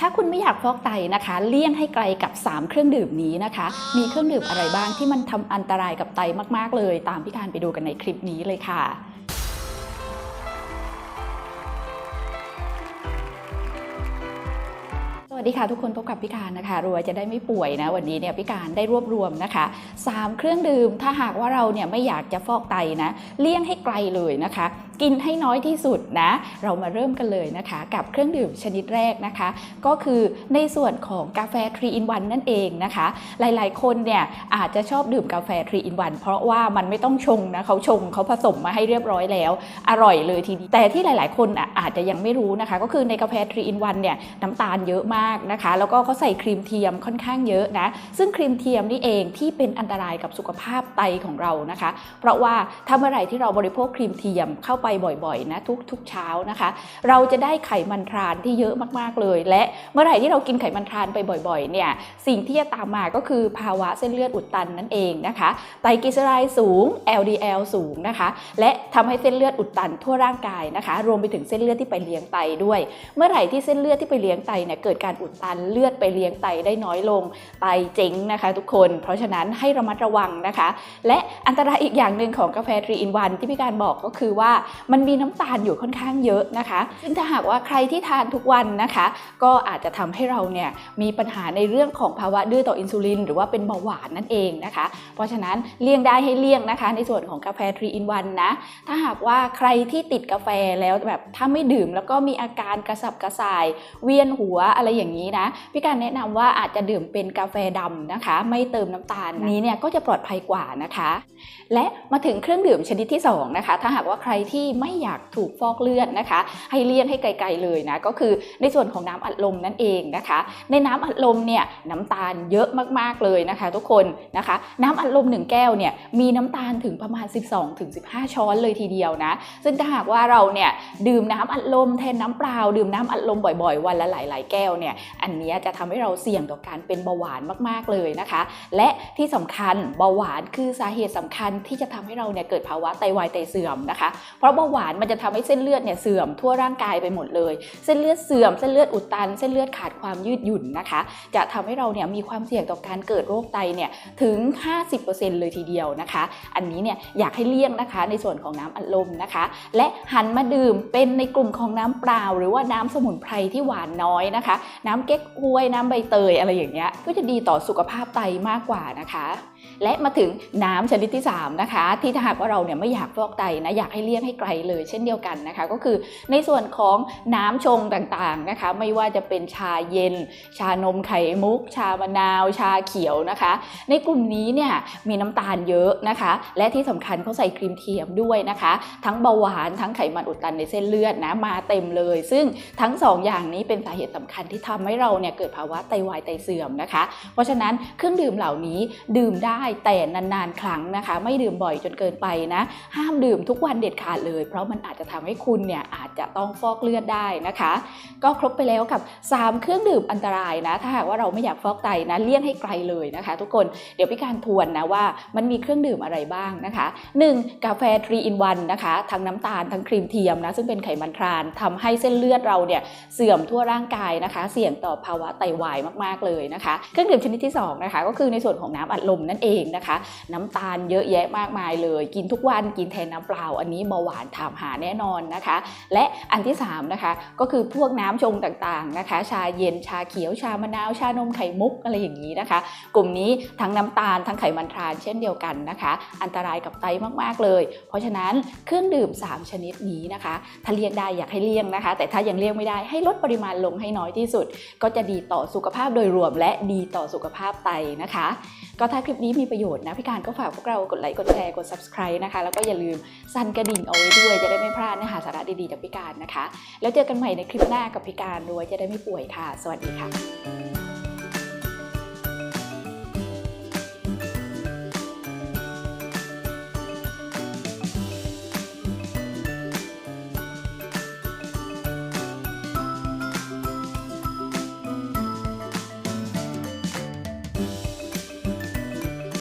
ถ้าคุณไม่อยากฟอกไตนะคะ เลี่ยงให้ไกลกับ 3 เครื่องดื่มนี้นะคะ มีเครื่องดื่มอะไรบ้างที่มันทำอันตรายกับไตมากๆเลย ตามพี่การไปดูกันในคลิปนี้เลยค่ะสวัสดีค่ะ ทุกคนพบกับพี่การนะคะรวยจะได้ไม่ป่วยนะวันนี้เนี่ยพี่การได้รวบรวมนะคะ 3 เครื่องดื่มถ้าหากว่าเราเนี่ยไม่อยากจะฟอกไตนะเลี่ยงให้ไกลเลยนะคะ กินให้น้อยที่สุดนะ เรามาเริ่มกันเลยนะคะ กับเครื่องดื่มชนิดแรกนะคะ ก็คือในส่วนของกาแฟ3 in 1นั่นเองนะคะ หลายๆ คนเนี่ยอาจจะชอบดื่มกาแฟ3 in 1เพราะว่ามันไม่ต้องชงนะเขาชงเขาผสมมาให้เรียบร้อยแล้ว อร่อยเลยทีเดียวแต่ที่หลาย ๆ คนอะอาจจะยังไม่รู้นะคะ ก็คือในกาแฟ3 in 1เนี่ยน้ำตาลเยอะมากนะคะ แล้วก็เขาใส่ครีมเทียมค่อนข้างเยอะนะ ซึ่งครีมเทียมนี่เองที่เป็นอันตรายกับสุขภาพไตของเรานะคะ เพราะว่าถ้าเมื่อไหร่ที่เราบริโภคครีมเทียมเข้าไปไปบ่อยๆนะทุกๆเช้านะคะ เราจะได้ไขมันทรานที่เยอะมากๆเลย และเมื่อไหร่ที่เรากินไขมันทรานไปบ่อยๆเนี่ยสิ่งที่จะตามมาก็คือภาวะเส้นเลือดอุดตันนั่นเองนะคะไตรกลีเซอไรด์สูง LDL สูงนะคะ และทำให้เส้นเลือดอุดตันทั่วร่างกายนะคะ รวมไปถึงเส้นเลือดที่ไปเลี้ยงไตด้วย เมื่อไหร่ที่เส้นเลือดที่ไปเลี้ยงไตเนี่ยเกิดการอุดตันเลือดไปเลี้ยงไตได้น้อยลงไตเจ๊งนะคะ ทุกคน เพราะฉะนั้นให้ระมัดระวังนะคะ และอันตรายอีกอย่างหนึ่งของกาแฟ3 in 1ที่พี่การบอกก็คือว่ามันมีน้ำตาลอยู่ค่อนข้างเยอะนะคะซึ่งถ้าหากว่าใครที่ทานทุกวันนะคะ ก็อาจจะทำให้เราเนี่ยมีปัญหาในเรื่องของภาวะดื้อต่ออินซูลิน หรือว่าเป็นเบาหวานนั่นเองนะคะ เพราะฉะนั้นเลี่ยงได้ให้เลี่ยงนะคะ ในส่วนของกาแฟ3 in 1นะ ถ้าหากว่าใครที่ติดกาแฟแล้วแบบถ้าไม่ดื่มแล้วก็มีอาการกระสับกระส่าย เวียนหัวอะไรอย่างนี้นะ พี่การแนะนำว่าอาจจะดื่มเป็นกาแฟดำนะคะ ไม่เติมน้ำตาลนี้เนี่ยก็จะปลอดภัยกว่านะคะ และมาถึงเครื่องดื่มชนิดที่สองนะคะถ้าหากว่าใครที่ไม่อยากถูกฟอกเลือดนะคะ ให้เลี่ยงให้ไกลๆเลยนะก็คือในส่วนของน้ำอัดลมนั่นเองนะคะ ในน้ำอัดลมเนี่ยน้ำตาลเยอะมากๆเลยนะคะ ทุกคนนะคะ น้ำอัดลม 1 แก้วเนี่ยมีน้ำตาลถึงประมาณ 12-15 ช้อนเลยทีเดียวนะ ซึ่งถ้าหากว่าเราเนี่ยดื่มน้ำอัดลมแทนน้ำเปล่าดื่มน้ำอัดลมบ่อย ๆ วันละหลาย ๆ แก้วเนี่ยอันนี้จะทำให้เราเสี่ยงต่อการเป็นเบาหวานมากๆเลยนะคะ และที่สำคัญเบาหวานคือสาเหตุสำคัญที่จะทำให้เราเนี่ยเกิดภาวะไตวายไตเสื่อมนะคะ เพราะเบาหวานมันจะทำให้เส้นเลือดเนี่ยเสื่อมทั่วร่างกายไปหมดเลย เส้นเลือดเสื่อมเส้นเลือดอุดตัน เส้นเลือดขาดความยืดหยุ่นนะคะ จะทำให้เราเนี่ยมีความเสี่ยงต่อการเกิดโรคไตเนี่ยถึง 50%เลยทีเดียวนะคะ อันนี้เนี่ยอยากให้เลี่ยงนะคะในส่วนของน้ำอัดลมนะคะ และหันมาดื่มเป็นในกลุ่มของน้ำเปล่า หรือว่าน้ำสมุนไพรที่หวานน้อยนะคะ น้ำเก๊กฮวย น้ำใบเตยอะไรอย่างเงี้ยก็จะดีต่อสุขภาพไตมากกว่านะคะและมาถึงน้ำชนิดที่ 3 นะคะ ที่ถ้าหากว่าเราเนี่ยไม่อยากฟอกไตนะอยากให้เลี่ยงให้ไกลเลยเช่นเดียวกันนะคะ ก็คือในส่วนของน้ำชงต่างๆนะคะ ไม่ว่าจะเป็นชาเย็น ชานมไข่มุก ชามะนาว ชาเขียวนะคะ ในกลุ่มนี้เนี่ยมีน้ำตาลเยอะนะคะ และที่สำคัญเขาใส่ครีมเทียมด้วยนะคะ ทั้งเบาหวานทั้งไขมันอุดตันในเส้นเลือดนะมาเต็มเลย ซึ่งทั้งสองอย่างนี้เป็นสาเหตุสำคัญที่ทำให้เราเนี่ยเกิดภาวะไตวายไตเสื่อมนะคะ เพราะฉะนั้นเครื่องดื่มเหล่านี้ดื่มได้แต่นานๆ ครั้งนะคะ ไม่ดื่มบ่อยจนเกินไปนะ ห้ามดื่มทุกวันเด็ดขาดเลย เพราะมันอาจจะทำให้คุณเนี่ยอาจจะต้องฟอกเลือดได้นะคะ ก็ครบไปแล้วกับ 3 เครื่องดื่มอันตรายนะ ถ้าหากว่าเราไม่อยากฟอกไตนะเลี่ยงให้ไกลเลยนะคะ ทุกคนเดี๋ยวพี่การทวนนะว่ามันมีเครื่องดื่มอะไรบ้างนะคะ 1. กาแฟ3 in 1นะคะทั้งน้ำตาลทั้งครีมเทียมนะซึ่งเป็นไขมันทรานทำให้เส้นเลือดเราเนี่ยเสื่อมทั่วร่างกายนะคะ เสี่ยงต่อภาวะไตวายมากๆเลยนะคะ เครื่องดื่มชนิดที่สองนะคะก็คือในส่วนของน้ำอัดลมนั่นเองนะคะ น้ำตาลเยอะแยะมากมายเลย กินทุกวันกินแทนน้ำเปล่าอันนี้เบาหวานถามหาแน่นอนนะคะ และอันที่3นะคะก็คือพวกน้ำชงต่างๆนะคะ ชาเย็นชาเขียวชามะนาว ชานมไข่มุกอะไรอย่างนี้นะคะ กลุ่มนี้ทั้งน้ำตาลทั้งไขมันทรานเช่นเดียวกันนะคะ อันตรายกับไตมากๆเลย เพราะฉะนั้นเครื่องดื่ม 3 ชนิดนี้นะคะ ถ้าเลี่ยงได้อยากให้เลี่ยงนะคะ แต่ถ้ายังเลี่ยงไม่ได้ให้ลดปริมาณลงให้น้อยที่สุด ก็จะดีต่อสุขภาพโดยรวม และดีต่อสุขภาพไตนะคะ ก็ถ้าคลิปนี้มีประโยชน์นะพี่การก็ฝากพวกเรากดไลค์กดแชร์กด subscribe นะคะแล้วก็อย่าลืมสั่นกระดิ่งเอาไว้ด้วยจะได้ไม่พลาดเนื้อหาสาระดีๆจากพิการนะคะ แล้วเจอกันใหม่ในคลิปหน้ากับพิการด้วยจะได้ไม่ป่วยค่ะ สวัสดีค่ะ